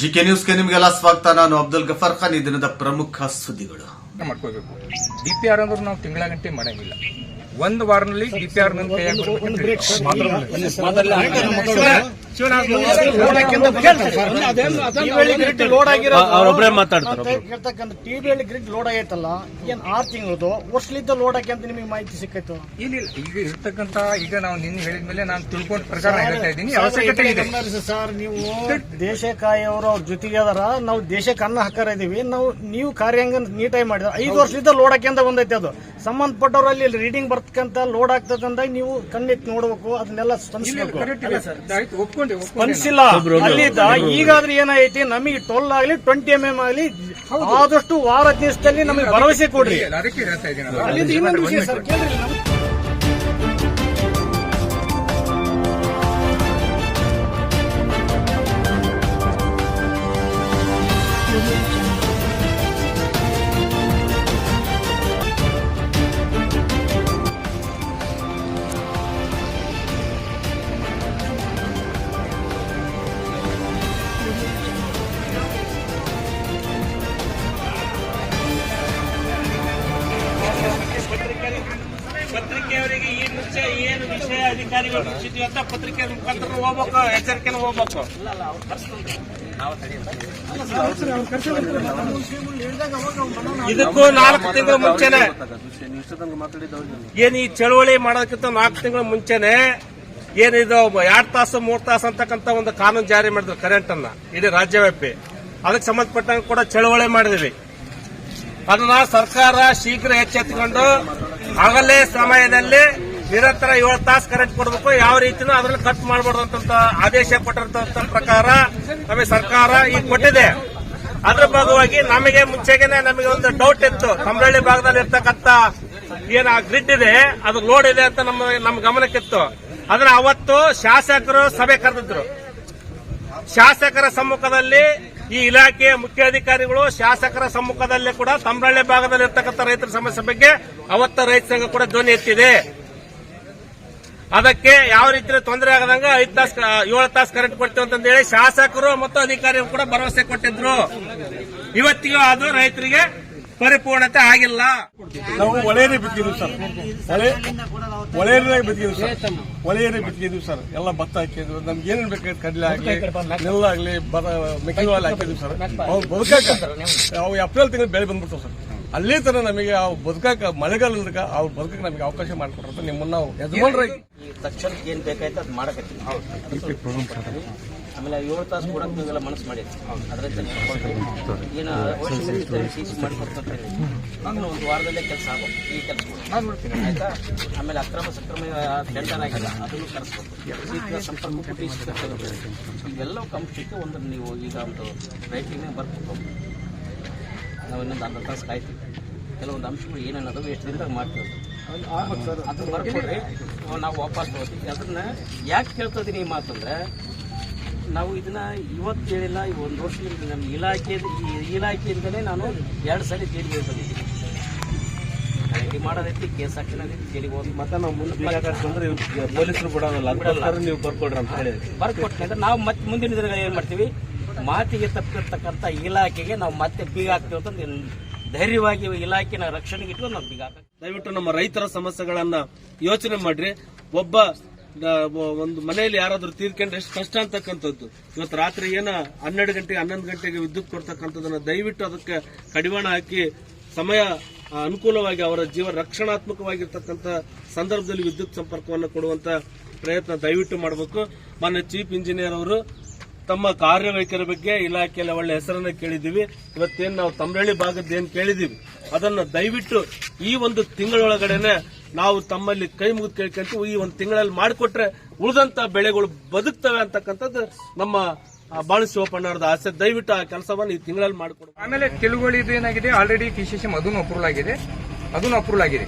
GK ನ್ಯೂಸ್ಗೆ ನಿಮಗೆಲ್ಲ ಸ್ವಾಗತ. ನಾನು ಅಬ್ದುಲ್ ಗಫರ್ ಖಾನ್. ಈ ದಿನದ ಪ್ರಮುಖ ಸುದ್ದಿಗಳು. ಮಾಡ್ಕೋಬೇಕು ಡಿ ಪಿ ಆರ್ ಅಂದ್ರೆ ನಾವು ತಿಂಗಳ ಗಂಟೆ ಮಾಡಂಗಿಲ್ಲ ಒಂದು ವಾರದಲ್ಲಿ ಡಿ ಪಿ ಆರ್ ನನ್ನ ಕೈಯಾಗ ಲೋಡ್ ಅವ್ರೊಬ್ರೇ ಮಾತಾಡ್ತಾರೆ ಆಗಿರ್ತಕ್ಕಂಥ ಟಿವಿಯಲ್ಲಿ ಗ್ರಿಡ್ ಲೋಡ್ ಆಗೈತಲ್ಲ ಏನ್ ಆರ್ ತಿಂಗಳದು? ವರ್ಷಲಿದ್ದ ಲೋಡ್ ಆಗಿ ಅಂತ ನಿಮಗೆ ಮಾಹಿತಿ ಸಿಕ್ಕಾಯ್ತು? ಇಲ್ಲ ಈಗ ಇರ್ತಕ್ಕಂತ ಈಗ ನಾವು ನಿನ್ನೆ ಹೇಳಿದ್ಮೇಲೆ ನಾನು ತಿಳ್ಕೊಂಡ ಪ್ರಕಾರ ಹೇಳ್ತಾ ಇದ್ದೀನಿ. ಅವಶ್ಯಕತೆ ಇದೆ. ಸರ್ ನೀವು ದೇಶ ಅವರು ಅವ್ರ ಜೊತೆಗೆ ಅದಾರ. ನಾವು ದೇಶಕ್ಕೆ ಅನ್ನ ಹಾಕಾರ ಇದೀವಿ. ನಾವು ನೀವು ಕಾರ್ಯಾಂಗ ನೀಟಾಗಿ ಮಾಡಿದ್ರೆ. ಐದು ವರ್ಷದಿಂದ ಲೋಡ್ ಹಾಕ್ಯಂತ ಬಂದೈತೆ ಅದು. ಸಂಬಂಧಪಟ್ಟವ್ರು ಅಲ್ಲಿ ರೀಡಿಂಗ್ ಬರ್ತಕ್ಕಂತ ಲೋಡ್ ಆಗ್ತಕ್ಕಂತ ನೀವು ಕಣ್ಣಿಟ್ಟು ನೋಡ್ಬೇಕು. ಅದನ್ನೆಲ್ಲ ಸ್ಪಂದಿಸಬೇಕು. ಸ್ಪಂದಿಸಿಲ್ಲ. ಅಲ್ಲಿದ್ದ ಈಗಾದ್ರೂ ಏನಾಯ್ತಿ ನಮಗೆ ಟ್ವೆಲ್ ಆಗಲಿ ಟ್ವೆಂಟಿ ಎಂ ಎಂ ಆಗಲಿ ಆದಷ್ಟು ವಾರ ದಿವಸದಲ್ಲಿ ನಮಗೆ ಭರವಸೆ ಕೊಡ್ರಿ. ಅಲ್ಲಿಂದ ಇನ್ನೊಂದು ವಿಷಯ ಸರ್ ಕೇಳ್ರಿ ಏನು ವಿಷಯ ಅಧಿಕಾರಿಗಳು ಮುಚ್ಚಿದ್ವಿ ಅಂತ ಪತ್ರಿಕೆ ಮುಖಾಂತರ ಹೋಗ್ಬೇಕು ಎಚ್ಚರಿಕೆನ ಹೋಗ್ಬೇಕು. ಇದಕ್ಕೂ ನಾಲ್ಕು ತಿಂಗಳ ಮುಂಚೆನೆ ಏನ್ ಈ ಚಳವಳಿ ಮಾಡೋದಕ್ಕಿಂತ ನಾಲ್ಕು ತಿಂಗಳ ಮುಂಚೆನೆ ಏನಿದು ಎರಡ್ ತಾಸು, ಮೂರ್ ತಾಸು ಅಂತಕ್ಕಂತ ಒಂದು ಕಾನೂನು ಜಾರಿ ಮಾಡಿದ್ರು ಕರೆಂಟ್ ಅನ್ನ ಇಡೀ ರಾಜ್ಯವ್ಯಾಪಿ. ಅದಕ್ಕೆ ಸಂಬಂಧಪಟ್ಟಂಗೆ ಕೂಡ ಚಳವಳಿ ಮಾಡಿದ್ವಿ. ಅದನ್ನ ಸರ್ಕಾರ ಶೀಘ್ರ ಎಚ್ಚೆತ್ತುಕೊಂಡು ಆಗಲೇ ಸಮಯದಲ್ಲಿ ನಿರಂತರ ಏಳು ತಾಸು ಕರೆಂಟ್ ಕೊಡಬೇಕು, ಯಾವ ರೀತಿನೂ ಅದರಲ್ಲಿ ಕಟ್ ಮಾಡಬಾರ್ದು ಅಂತ ಆದೇಶ ಕೊಟ್ಟಿರ್ತಕ್ಕಂಥ ಪ್ರಕಾರ ನಮಗೆ ಸರ್ಕಾರ ಈಗ ಕೊಟ್ಟಿದೆ. ಅದ್ರ ಭಾಗವಾಗಿ ನಮಗೆ ಮುಂಚೆಗೆನೆ ನಮಗೆ ಒಂದು ಡೌಟ್ ಇತ್ತು. ಕಂಬಳ್ಳಿ ಭಾಗದಲ್ಲಿ ಇರ್ತಕ್ಕಂಥ ಏನ್ ಆ ಗ್ರಿಡ್ ಇದೆ, ಅದು ಲೋಡ್ ಇದೆ ಅಂತ ನಮ್ಮ ನಮ್ಮ ಗಮನಕ್ಕಿತ್ತು. ಅದನ್ನ ಅವತ್ತು ಶಾಸಕರು ಸಭೆ ಕರೆದಿದ್ರು. ಶಾಸಕರ ಸಮ್ಮುಖದಲ್ಲಿ ಈ ಇಲಾಖೆಯ ಮುಖ್ಯಾಧಿಕಾರಿಗಳು ಶಾಸಕರ ಸಮ್ಮುಖದಲ್ಲಿ ಕೂಡ ತಮ್ರಳ್ಳಿ ಭಾಗದಲ್ಲಿ ಇರ್ತಕ್ಕಂಥ ರೈತರ ಸಮಸ್ಯೆ ಬಗ್ಗೆ ಅವತ್ತ ರೈತ ಸಂಘ ಕೂಡ ಧ್ವನಿ ಎತ್ತಿದೆ. ಅದಕ್ಕೆ ಯಾವ ರೀತಿ ತೊಂದರೆ ಆಗದಂಗ ಐದು ತಾಸು, ಏಳು ತಾಸು ಕರೆಂಟ್ ಕೊಡ್ತೇವೆ ಅಂತಂದೇಳಿ ಶಾಸಕರು ಮತ್ತು ಅಧಿಕಾರಿಗಳು ಕೂಡ ಭರವಸೆ ಕೊಟ್ಟಿದ್ರು. ಇವತ್ತಿಗೂ ಅದು ರೈತರಿಗೆ ಪರಿಪೂರ್ಣತೆ ಆಗಿಲ್ಲ. ನಾವು ಒಳೆಯರೇ ಬಿತ್ತಿದ್ವಿ ಸರ್. ಒಳೆ ಒಳೆಯರೇ ಬಿತ್ತಿದ್ವಿ ಸರ್. ಒಳೆಯರೇ ಬಿತ್ತಿದ್ವಿ ಸರ್. ಎಲ್ಲ ಭತ್ತ ಹಾಕಿದ್ರು ನಮ್ಗೆ ಏನೇನು ಬೇಕಾಗಿತ್ತು ಕಡಲೆ ಆಗ್ಲಿ ನೆಲ್ಲಾಗ್ಲಿ ಮೆಕ್ಕೆಜೋಳ ಹಾಕಿದ್ವಿ ಸರ್. ಅವು ಬದುಕಾಕ, ಅವು ಏಪ್ರಿಲ್ ತಿಂಗಳು ಬೆಳೆ ಬಂದ್ಬಿಡ್ತಾವೆ ಸರ್. ಅಲ್ಲಿ ತರ ನಮಗೆ ಅವು ಬದುಕಾಕ ಮಳೆಗಾಲದ ಅವ್ರು ಬದುಕಕ್ಕೆ ನಮಗೆ ಅವಕಾಶ ಮಾಡಿಕೊಡ್ತಾರೆ ನಿಮ್ಮನ್ನ ನಾವು ಯಜಮಾನ್ರಾಗಿ ಈ ತಕ್ಷಣಕ್ಕೆ ಏನ್ ಬೇಕಾಯ್ತು ಅದು ಮಾಡಕತ್ತೀವಿ. ಆಮೇಲೆ ಏಳು ತಾಸು ಕೊಡಕ್ ನೀವೆಲ್ಲ ಮನಸ್ಸು ಮಾಡಿದ್ರಿ ಅದರ ಏನು ಮಾಡಿಕೊಡ್ತಾರೆ ಇನ್ನು ಒಂದು ವಾರದಲ್ಲೇ ಕೆಲಸ ಆಗೋ ಈ ಕೆಲಸ ಆಯ್ತಾ? ಆಮೇಲೆ ಅಕ್ರಮ ಸಕ್ರಮ ಟೆಂಡರ್ ಆಗಿಲ್ಲ. ಅದನ್ನು ಕರೆಸ್ಬೇಕು. ಸಂಪರ್ಕ. ಇವೆಲ್ಲವೂ ಅಂಶಕ್ಕೆ ಒಂದು ನೀವು ಈಗ ಒಂದು ರೈಟಿಂಗ್ ಬರ್ಬೇಕು ನಾವು ಇನ್ನೊಂದು ಅರ್ಧ ತಾಸು ಕಾಯ್ತೀವಿ. ಕೆಲವೊಂದು ಅಂಶಗಳು ಏನೇನದವು ಎಷ್ಟು ದಿನದಾಗ ಮಾಡ್ತೀವಿ. ಅದನ್ನ ಬರ್ಕೊಡ್ರಿ. ನಾವು ವಾಪಸ್ ಹೋಗ್ತೀವಿ ಅದನ್ನ ಯಾಕೆ ಕೇಳ್ತಾ ಇದೀನಿ ಈ ಮಾತಂದ್ರೆ ನಾವು ಇದನ್ನ ಇವತ್ತು ಹೇಳಿಲ್ಲ ಈ ಒಂದು ವರ್ಷದಿಂದ ನಮ್ಮ ಇಲಾಖೆ ಈ ಇಲಾಖೆಯಿಂದಲೇ ನಾನು ಎರಡು ಸಲ ಜೈಲಿಗೆ ಹೋಗಿದ್ದೀನಿ ಖರೀದಿ ಮಾಡೋದೈತಿ ಕೇಸ್ ಹಾಕಿನೈತಿ ಜೈಲಿಗೆ ಹೋಗಿ ಮತ್ತೆ ನಾವು ಮುಂದೆ ಪೊಲೀಸರು ಬಿಡೋದಲ್ಲ ನೀವು ಬರ್ಕೊಡ್ರಿ ಅಂತ ಹೇಳಿ ಬರ್ಕೊಟ್ರೆ ನಾವು ಮತ್ತೆ ಮುಂದಿನ ದಿನಗಳು ಏನು ಮಾಡ್ತೀವಿ? ಮಾತಿಗೆ ತಪ್ಪಿರ್ತಕ್ಕಂಥ ಇಲಾಖೆಗೆ ನಾವು ಮತ್ತೆ ಬೀಗ ಹಾಕ್ತೀವಿ ಅಂತ ಧೈರ್ಯವಾಗಿ ಇಲಾಖೆನ ರಕ್ಷಣೆಗೆ ಇಟ್ಕೊಂಡು ನಾವು ಬೀಗ ದಯವಿಟ್ಟು ನಮ್ಮ ರೈತರ ಸಮಸ್ಯೆಗಳನ್ನ ಯೋಚನೆ ಮಾಡ್ರಿ. ಒಬ್ಬ ಒಂದು ಮನೆಯಲ್ಲಿ ಯಾರಾದ್ರೂ ತೀರ್ಕೊಂಡ್ರೆ ಎಷ್ಟು ಕಷ್ಟ ಅಂತಕ್ಕಂಥದ್ದು. ಇವತ್ತು ರಾತ್ರಿ ಏನ ಹನ್ನೆರಡು ಗಂಟೆಗೆ, ಹನ್ನೊಂದು ಗಂಟೆಗೆ ವಿದ್ಯುತ್ ಕೊಡ್ತಕ್ಕಂಥದ್ದನ್ನ ದಯವಿಟ್ಟು ಅದಕ್ಕೆ ಕಡಿವಾಣ ಹಾಕಿ ಸಮಯ ಅನುಕೂಲವಾಗಿ ಅವರ ಜೀವ ರಕ್ಷಣಾತ್ಮಕವಾಗಿರ್ತಕ್ಕಂಥ ಸಂದರ್ಭದಲ್ಲಿ ವಿದ್ಯುತ್ ಸಂಪರ್ಕವನ್ನು ಕೊಡುವಂತ ಪ್ರಯತ್ನ ದಯವಿಟ್ಟು ಮಾಡಬೇಕು. ಮಾನ್ಯ ಚೀಫ್ ಇಂಜಿನಿಯರ್ ಅವರು ತಮ್ಮ ಕಾರ್ಯವೈಖರಿ ಬಗ್ಗೆ ಇಲಾಖೆಯಲ್ಲಿ ಒಳ್ಳೆ ಹೆಸರನ್ನ ಕೇಳಿದ್ದೀವಿ. ಇವತ್ತೇನು ನಾವು ತಮ್ರಳ್ಳಿ ಭಾಗದ ಏನು ಕೇಳಿದೀವಿ ಅದನ್ನ ದಯವಿಟ್ಟು ಈ ಒಂದು ತಿಂಗಳೊಳಗಡೆನೆ ನಾವು ತಮ್ಮಲ್ಲಿ ಕೈ ಮುಗಿದು ಕೇಳ್ಕೊಂತೀವಿ. ಈ ಒಂದು ತಿಂಗಳಲ್ಲಿ ಮಾಡಿಕೊಟ್ರೆ ಉಳಿದಂತ ಬೆಳೆಗಳು ಬದುಕ್ತವೆ ಅಂತಕ್ಕಂಥದ್ದು ನಮ್ಮ ಬಾಣಸಿ ಬಾಳು ಶಿವಪ್ಪಣ್ಣವ್ರದ ಆಸೆ. ದಯವಿಟ್ಟು ಆ ಕೆಲಸವನ್ನು ಈ ತಿಂಗಳಲ್ಲಿ ಮಾಡಿಕೊಡು. ಆಮೇಲೆ ತೆಲುಗುಳಿದು ಏನಾಗಿದೆ ಆಲ್ರೆಡಿ ಟಿ ಅದನ್ನು ಅಪ್ರೂವಲ್ ಆಗಿದೆ. ಅದನ್ನು ಅಪ್ರೂವಲ್ ಆಗಿದೆ.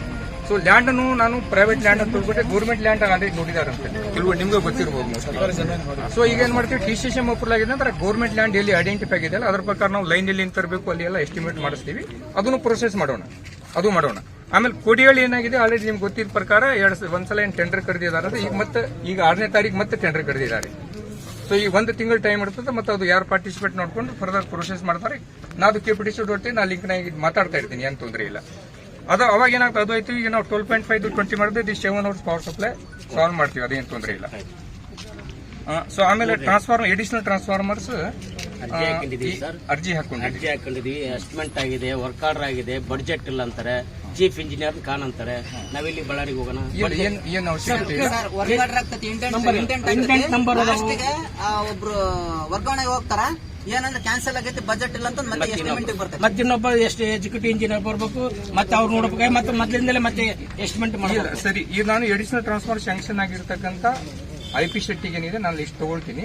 ಸೊ ಲ್ಯಾಂಡ್ ಅನ್ನು ನಾನು ಪ್ರೈವೇಟ್ ಲ್ಯಾಂಡ್ ಅಂತ ಹೋಗ್ಬಿಟ್ಟು ಗೌರ್ಮೆಂಟ್ ಲ್ಯಾಂಡ್ ಆಲ್ರೆಡಿ ನೋಡಿದಾರಂತೆ ಅಂತ ಕೆಲವು ನಿಮ್ಗೆ ಗೊತ್ತಿರಬಹುದು ಸೊ ಈಗ ಏನ್ ಮಾಡ್ತೀವಿ? ಟಿ ಸಿ ಸಿ ಅಪ್ರೂವಲ್ ಆಗಿದೆ ಅಂದ್ರೆ ಗೌರ್ಮೆಂಟ್ ಲ್ಯಾಂಡ್ ಎಲ್ಲಿ ಐಡೆಂಟಿಫೈ ಆಗಿದೆ ಅಲ್ಲ ಅದ್ರ ಪ್ರಕಾರ ನಾವು ಲೈನ್ ಎಲ್ಲಿ ತರಬೇಕು ಅಲ್ಲಿ ಎಲ್ಲ ಎಸ್ಟಿಮೇಟ್ ಮಾಡಿಸ್ತೀವಿ. ಅದನ್ನು ಪ್ರೊಸೆಸ್ ಮಾಡೋಣ. ಅದು ಮಾಡೋಣ. ಆಮೇಲೆ ಕೊಡಿಯಳ್ಳಿ ಏನಾಗಿದೆ? ಆಲ್ರೆಡಿ ನಿಮ್ಗೆ ಗೊತ್ತಿದ್ದ ಪ್ರಕಾರ ಎರಡು ಒಂದ್ಸಲ ಏನು ಟೆಂಡರ್ ಕರೆದಿದ್ದಾರೆ ಈಗ ಮತ್ತೆ ಈಗ ಆರನೇ ತಾರೀಕು ಮತ್ತೆ ಟೆಂಡರ್ ಕರೆದಿದ್ದಾರೆ ಸೊ ಈ ಒಂದು ತಿಂಗಳು ಟೈಮ್ ಇರ್ತದೆ ಮತ್ತೆ ಅದು ಯಾರು ಪಾರ್ಟಿಸಿಪೇಟ್ ನೋಡ್ಕೊಂಡು ಫರ್ದರ್ ಪ್ರೊಸೆಸ್ ಮಾಡ್ತಾರೆ. ನಾವು ಕೆ ಪಿ ಟಿ ಸಿ ನಾ ಲಿಂಕ್ ಮಾತಾಡ್ತಾ ಇರ್ತೀನಿ ಏನು ತೊಂದರೆ ಇಲ್ಲ. ಅದು ಅವಾಗ ಏನಾಗ್ತದೆ ಅದು ಆಯ್ತು ಈಗ ನಾವು ಟ್ವೆಲ್ ಪಾಯಿಂಟ್ ಫೈವ್ ಟ್ವೆಂಟಿ ಮಾಡಿದ್ರೆ ಇದು seven hours power supply solve ಮಾಡ್ತೀವಿ ಅದೇನು ತೊಂದರೆ ಇಲ್ಲ. ಸೊ ಆಮೇಲೆ ಟ್ರಾನ್ಸ್ಫಾರ್ಮರ್ ಎಡಿಷನಲ್ ಟ್ರಾನ್ಸ್ಫಾರ್ಮರ್ಸ್ ಅರ್ಜಿ ಅರ್ಜಿ ಹಾಕೊಂಡಿದ್ವಿ ಎಸ್ಟಿಮೇಟ್ ಆಗಿದೆ ವರ್ಕ್ ಆರ್ಡರ್ ಆಗಿದೆ ಬಡ್ಜೆಟ್ ಇಲ್ಲ ಅಂತಾರೆ ಚೀಫ್ ಇಂಜಿನಿಯರ್ ಕಾನ್ ಅಂತಾರೆ. ನಾವಿಲ್ಲಿ ಬಳ್ಳಾರಿಗೆ ಹೋಗೋಣ. ಒಬ್ರು ವರ್ಗಾವಣೆಗೆ ಹೋಗ್ತಾರ? ಏನಂದ್ರೆ ಕ್ಯಾನ್ಸಲ್ ಆಗೈತಿ ಬಜೆಟ್ ಇಲ್ಲ ಅಂತ ಮತ್ತೆ ಎಸ್ಟಿಮೇಟ್ ಬರ್ತದೆ ಮತ್ತೆ ಇನ್ನೊಬ್ಬ ಎಷ್ಟು ಎಕ್ಸಿಕ್ಯೂಟಿವ್ ಇಂಜಿನಿಯರ್ ಬರ್ಬೇಕು ಮತ್ತೆ ಅವ್ರು ನೋಡ್ಬೇಕು ಮತ್ತೆ ಮೊದಲಿಂದಲೇ ಮತ್ತೆ ಎಸ್ಟಿಮೆಂಟ್ ಮಾಡಿದ್ರೆ ಸರಿ ಈಗ ನಾನು ಎಡಿಷನಲ್ ಟ್ರಾನ್ಸ್ಫರ್ ಶಾಂಕ್ಷನ್ ಆಗಿರ್ತಕ್ಕಂಥ ಐ ಪಿ ಶೆಟ್ಟಿಗೆ ಏನಿದೆ ನಾನು ಲಿಸ್ಟ್ ತಗೊಳ್ತೀನಿ.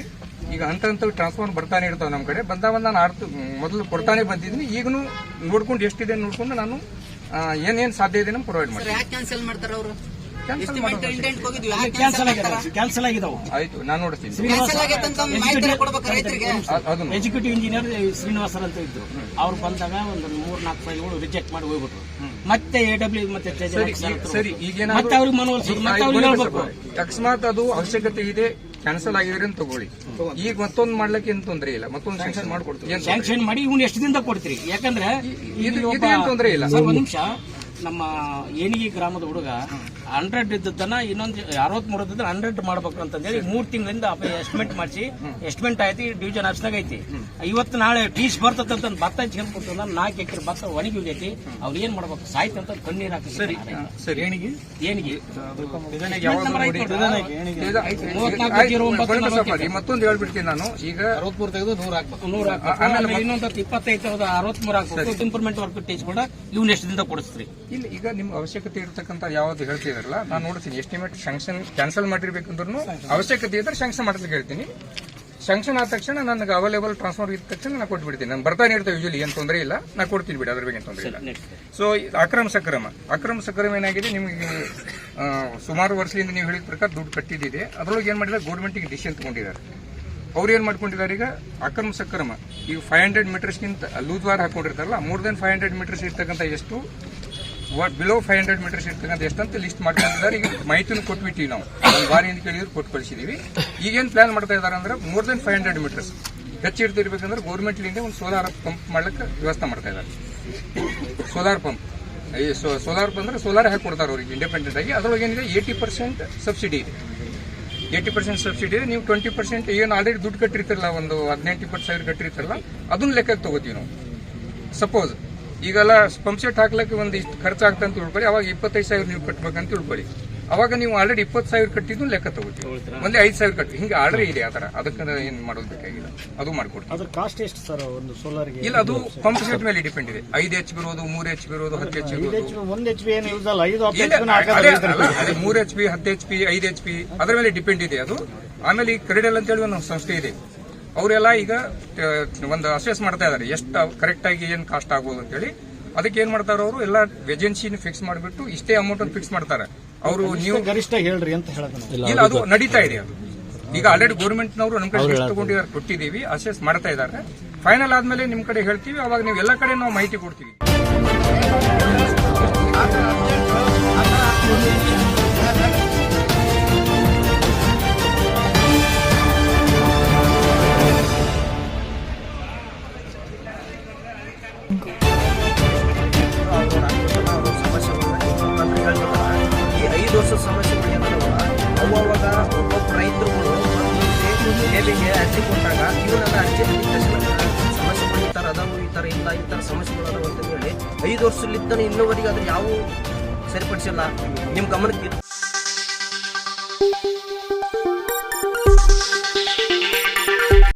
ಈಗ ಹಂತ ಹಂತ ಟ್ರಾನ್ಸ್ಫರ್ ಬರ್ತಾನೆ ಇರ್ತಾವೆ ನಮ್ಮ ಕಡೆ ಬಂದಾಗ ನಾನು ಆರ್ತು ಮೊದಲು ಕೊಡ್ತಾನೆ ಬಂದಿದ್ದೀನಿ ಈಗನು ನೋಡ್ಕೊಂಡು ಎಷ್ಟಿದೆ ನೋಡ್ಕೊಂಡು ನಾನು ಏನೇನು ಸಾಧ್ಯ ಇದೆ ಪ್ರೊವೈಡ್ ಸರ್ ಮಾಡ್ತೀನಿ. ಯಾಕೆ ಕ್ಯಾನ್ಸಲ್ ಮಾಡ್ತಾರೆ ಅವರು? ಎಸ್ಟಿಮೇಟ್ ಮಾಡೋದು ಇಂಟೆಂಟ್ ಹೋಗಿದ್ವಿ ಯಾಕೆ ಕ್ಯಾನ್ಸಲ್ ಆಗಿದೆ ಕ್ಯಾನ್ಸಲ್ ಆಗಿದಾವು. ಆಯ್ತು ನಾನು ನೋಡ್ತೀನಿ. ಕ್ಯಾನ್ಸಲ್ ಆಗೈತೆ ಅಂತ ಒಂದು ಮಾಹಿತಿ ಕೊಡ್ಬೇಕು ರೈತರಿಗೆ? ಅದನ್ನು. ಎಕ್ಸಿಕ್ಯೂಟಿವ್ ಇಂಜಿನಿಯರ್ ಶ್ರೀನಿವಾಸರ್ ಅಂತ ಇದ್ರು. ಅವ್ರು ಬಂದಾಗ ಒಂದು ಮೂರ್ ನಾಲ್ಕು ಫೈಲ್ಗಳು ರಿಜೆಕ್ಟ್ ಮಾಡಿ ಹೋಗ್ಬಿಟ್ರು. ಮತ್ತೆ ಎ ಡಬ್ಲ್ಯೂ ಮತ್ತೆ ಸರಿ ಈಗ- ಮತ್ತೆ ಅವ್ರಿಗೆ ಮತ್ತೆ ಹೇಳ್ಬೇಕು. ಅಕಸ್ಮಾತ್ ಅದು ಅವಶ್ಯಕತೆ ಇದೆ ಕ್ಯಾನ್ಸಲ್ ಆಗಿದ್ರೆ ಅಂತ ತಗೊಳ್ಳಿ. ಈಗ ಮತ್ತೊಂದು ಮಾಡ್ಲಿಕ್ಕೆ ಏನ್ ತೊಂದರೆ ಇಲ್ಲ? ಮತ್ತೊಂದು ಸ್ಯಾಂಕ್ಷನ್ ಮಾಡ್ಕೊಡ್ತೀವಿ. ಏನ್ ಸ್ಯಾಂಕ್ಷನ್ ಮಾಡಿ ಇವ್ನು ಎಷ್ಟು ದಿನದ ಕೊಡ್ತೀರಿ? ಯಾಕಂದ್ರೆ ತೊಂದ್ರೆ ಇಲ್ಲ. ಒಂದ್ ನಿಮಿಷ ನಮ್ಮ ಏನಿಗೆ ಗ್ರಾಮದ ಹುಡುಗ ಹಂಡ್ರೆಡ್ ಇದ್ದದನ್ನ ಇನ್ನೊಂದು ಅರವತ್ ಮೂರು ಇದ್ದ ಹಂಡ್ರೆಡ್ ಮಾಡ್ಬೇಕು ಅಂತಂದೇಳಿ ಮೂರ್ ತಿಂಗಳಿಂದ ಎಸ್ಟಿಮೇಟ್ ಮಾಡಿಸಿ. ಎಸ್ಟಿಮೇಟ್ ಆಯ್ತು ಡಿವಿಜನ್ ಆಫೀಸ್ನಾಗ ಐತಿ. ಇವತ್ತು ನಾಳೆ ಟೀಸ್ ಬರ್ತದಂತ ಅಂತ ಭತ್ತ ಹಚ್ಕೊಂಡ್ಬಿಟ್ಟು ನಾಲ್ಕು ಎಕರೆ ಭತ್ತ ಒಣಗಿ ಹೋಗೈತಿ ಅವ್ರು ಏನ್ ಮಾಡ್ಬೇಕು? ಸಾಯ್ತು ಅಂತ ಕಣ್ಣೀರ್ ಹಾಕಿ ಸರಿ ಸರಿ. ಏನಿಗೆ ಏನಿಗೆ ಮತ್ತೊಂದು ಹೇಳ್ಬಿಡ್ತೀನಿ ನಾನು. ಈಗ ನೂರ ಹಾಕ್ಬೇಕು. ನೂರ ಹಾಕ್ಬೇಕು. ಇನ್ನೊಂದು ಇಪ್ಪತ್ತೈದು ಸಾವಿರದ ಅರವತ್ಮೂರು ಹಾಕ್ಬೇಕು. ಇಂಪ್ರೂವ್ಮೆಂಟ್ ವರ್ಕ್ ಟೀಚ್ ಕೂಡ ಇವ್ನ ಎಷ್ಟು ದಿನ ಕೊಡಿಸ್ತೀರಿ? ಇಲ್ಲಿ ಈಗ ನಿಮ್ಗೆ ಅವಶ್ಯಕತೆ ಇರತಕ್ಕಂತ ಯಾವ್ದು ಹೇಳ್ತಿದಾರಲ್ಲ ನಾನು ನೋಡ್ತೀನಿ. ಎಸ್ಟಿಮೇಟ್ ಶಾಂಕ್ಷನ್ ಕ್ಯಾನ್ಸಲ್ ಮಾಡಿರ್ಬೇಕಂದ್ರೂ ಅವಶ್ಯಕತೆ ಇದ್ರೆ ಶಾಂಕ್ಷನ್ ಮಾಡ್ಲಿಕ್ಕೆ ಹೇಳ್ತೀನಿ. ಶಾಂಕ್ಷನ್ ಆದ ತಕ್ಷಣ ನನಗೆ ಅವೈಲೇಬಲ್ ಟ್ರಾನ್ಸ್ಫರ್ ಇದ್ದ ತಕ್ಷಣ ನಾನು ಕೊಟ್ಬಿಡ್ತೀನಿ. ನಾನು ಬರ್ತಾನೆ ಇರ್ತೇವೆ ಯೂಶಲಿ ಏನು ತೊಂದರೆ ಇಲ್ಲ. ನಾ ಕೊಡ್ತೀನಿ ಬಿಡಿ ಅದ್ರ ಬಗ್ಗೆ ತೊಂದರೆ ಇಲ್ಲ. ಸೊ ಅಕ್ರಮ ಸಕ್ರಮ. ಅಕ್ರಮ ಸಕ್ರಮ ಏನಾಗಿದೆ? ನಿಮಗೆ ಸುಮಾರು ವರ್ಷದಿಂದ ನೀವು ಹೇಳಿದ ಪ್ರಕಾರ ದುಡ್ಡು ಕಟ್ಟಿದ್ದಿದೆ. ಅದರೊಳಗೆ ಏನು ಮಾಡಿದ್ರೆ ಗೌರ್ಮೆಂಟಿಗೆ ಡಿಸಿಷನ್ ತಗೊಂಡಿದ್ದಾರೆ. ಅವ್ರು ಏನು ಮಾಡ್ಕೊಂಡಿದ್ದಾರೆ ಈಗ? ಅಕ್ರಮ ಸಕ್ರಮ. ಈಗ ಫೈವ್ ಹಂಡ್ರೆಡ್ ಮೀಟರ್ಸ್ಗಿಂತ loose wire ಹಾಕೊಂಡಿರ್ತಾರಲ್ಲ more than five hundred meters ಇರ್ತಕ್ಕಂಥ ಎಷ್ಟು ಬಿಲೋ ಫೈವ್ ಹಂಡ್ರೆಡ್ ಮೀಟರ್ಸ್ ಇರ್ತಕ್ಕಂಥ ಎಷ್ಟಂತ ಲಿಸ್ಟ್ ಮಾಡ್ಕೊಂಡಿದ್ದಾರೆ, ಈಗ ಮಾಹಿತಿನೂ ಕೊಟ್ಬಿಟ್ಟಿವಿ ನಾವು. ಒಂದು ಅಂತ ಕೇಳಿದ್ರು ಕೊಟ್ಟು ಕಳಿಸಿದೀವಿ. ಈಗೇನು ಪ್ಲಾನ್ ಮಾಡ್ತಾ ಇದ್ದಾರೆ ಅಂದ್ರೆ more than five hundred meters ಹೆಚ್ಚು ಇರ್ತಿರ್ಬೇಕಂದ್ರೆ ಗೌರ್ಮೆಂಟ್ಲಿಂದ ಒಂದು ಸೋಲಾರ್ ಪಂಪ್ ಮಾಡ್ಲಿಕ್ಕೆ ವ್ಯವಸ್ಥೆ ಮಾಡ್ತಾ ಇದ್ದಾರೆ. ಸೋಲಾರ್ ಪಂಪ್ ಈ ಸೋಲಾರ್ ಪಂಪ್ ಅಂದ್ರೆ ಸೋಲಾರ್ ಹಾಕಿ ಕೊಡ್ತಾರೆ ಅವ್ರಿಗೆ ಇಂಡಿಪೆಂಡೆಂಟ್ ಆಗಿ. ಅದ್ರೊಳಗೆ ಏನಿದೆ? ಏಯ್ಟಿ ಪರ್ಸೆಂಟ್ ಸಬ್ಸಿಡಿ ಇದೆ. ಏಯ್ಟಿ ಪರ್ಸೆಂಟ್ ಸಬ್ಸಿಡಿ ನೀವು ಟ್ವೆಂಟಿ ಪರ್ಸೆಂಟ್ ಏನು ಆಲ್ರೆಡಿ ದುಡ್ಡು ಕಟ್ಟಿರ್ತಿರಲ್ಲ, ಒಂದು ಹದಿನೆಂಟು ಇಪ್ಪತ್ತು ಸಾವಿರ ಕಟ್ಟಿರ್ತಿರಲ್ಲ, ಅದನ್ನ ಲೆಕ್ಕಕ್ಕೆ ತಗೋತೀವಿ ನಾವು. ಸಪೋಸ್ ಈಗೆಲ್ಲ ಪಂಪ್ ಸೆಟ್ ಹಾಕ್ಲಿಕ್ಕೆ ಒಂದು ಇಷ್ಟು ಖರ್ಚಾಗ್ತಂತ ಅಂತ ತಿಳ್ಕೊಳ್ಳಿ ಅವಾಗ ಇಪ್ಪತ್ತೈದು ಸಾವಿರ ನೀವು ಕಟ್ಬೇಕಂತ ತಿಳ್ಕೊಳ್ಳಿ ಅವಾಗ ನೀವು ಆಲ್ರೆಡಿ ಇಪ್ಪತ್ತು ಸಾವಿರ ಕಟ್ಟಿದ್ದು ಲೆಕ್ಕ ತಗೋತೀವಿ. ಒಂದೇ ಐದು ಸಾವಿರ ಕಟ್ಟಿ ಹಿಂಗೆ ಆರ್ಡರ್ ಇದೆ ಆ ಥರ. ಅದಕ್ಕೆ ಏನು ಮಾಡೋದು ಬೇಕಾಗಿಲ್ಲ. ಅದು ಮಾಡ್ಕೊಡ್ತೀವಿ. ಅದ್ರ ಕಾಸ್ಟ್ ಎಷ್ಟು ಸರ್ ಒಂದು ಸೋಲಾರ್ಗೆ ಇಲ್ಲ ಅದು ಪಂಪ್ ಸೆಟ್ ಮೇಲೆ ಡಿಪೆಂಡ್ ಇದೆ. ಐದು ಎಚ್ ಬಿ ಇರೋದು ಮೂರು ಎಚ್ ಬಿರೋದು ಹತ್ತು ಎಚ್ ಬಿ ಒಂದು ಎಚ್ ಬಿ ಏನು ಯೂಸ್ ಅಲ್ಲ. ಐದು ಅದೇ ಮೂರು ಎಚ್ ಪಿ ಹತ್ತು ಎಚ್ ಪಿ ಐದು ಎಚ್ ಪಿ ಅದರ ಮೇಲೆ ಡಿಪೆಂಡ್ ಇದೆ. ಅದು ಆಮೇಲೆ ಈ ಕ್ರೆಡಲ್ ಅಂತ ಹೇಳಿ ಒಂದು ಸಂಸ್ಥೆ ಇದೆ. ಅವರೆಲ್ಲ ಈಗ ಒಂದು ಅಸೆಸ್ ಮಾಡ್ತಾ ಇದ್ದಾರೆ ಎಷ್ಟು ಕರೆಕ್ಟ್ ಆಗಿ ಏನ್ ಕಾಸ್ಟ್ ಆಗ್ಬೋದು ಅಂತೇಳಿ. ಅದಕ್ಕೆ ಏನ್ ಮಾಡ್ತಾರೆ ಅವರು ಎಲ್ಲ ಏಜೆನ್ಸಿನ ಫಿಕ್ಸ್ ಮಾಡಿಬಿಟ್ಟು ಇಷ್ಟೇ ಅಮೌಂಟ್ ಅಂತ ಫಿಕ್ಸ್ ಮಾಡ್ತಾರೆ. ಅವರು ನೀವು ಗರಿಷ್ಠ ಹೇಳ್ರಿ ಅಂತ ಇಲ್ಲ ಅದು ನಡೀತಾ ಇದೆ ಅದು. ಈಗ ಆಲ್ರೆಡಿ ಗೌರ್ಮೆಂಟ್ನವರು ನಮ್ಮ ಕಡೆ ತಗೊಂಡಿದ್ದಾರೆ ಕೊಟ್ಟಿದ್ದೀವಿ ಅಸೆಸ್ ಮಾಡ್ತಾ ಇದ್ದಾರೆ. ಫೈನಲ್ ಆದ್ಮೇಲೆ ನಿಮ್ ಕಡೆ ಹೇಳ್ತೀವಿ ಅವಾಗ ನೀವು ಎಲ್ಲ ಕಡೆ ನಾವು ಮಾಹಿತಿ ಕೊಡ್ತೀವಿ. ಮಕ್ಕಳಿಗೆ ಅಜ್ಜಿ ಕೊಟ್ಟಾಗ ಇವನ ಅಜ್ಜಿ ಸಮಸ್ಯೆಗಳು ಈ ಥರ ಅದಾವು ಈ ಥರ ಇಲ್ಲ ಈ ಥರ ಸಮಸ್ಯೆಗಳು ಅದಾವು ಅಂತ ಹೇಳಿ ಐದು ವರ್ಷಲಿದ್ದಾನೆ ಇನ್ನೂವರೆಗೆ ಅದು ಯಾವ ಸರಿಪಡಿಸಿಲ್ಲ. ನಿಮ್ಮ ಗಮನಕ್ಕೆ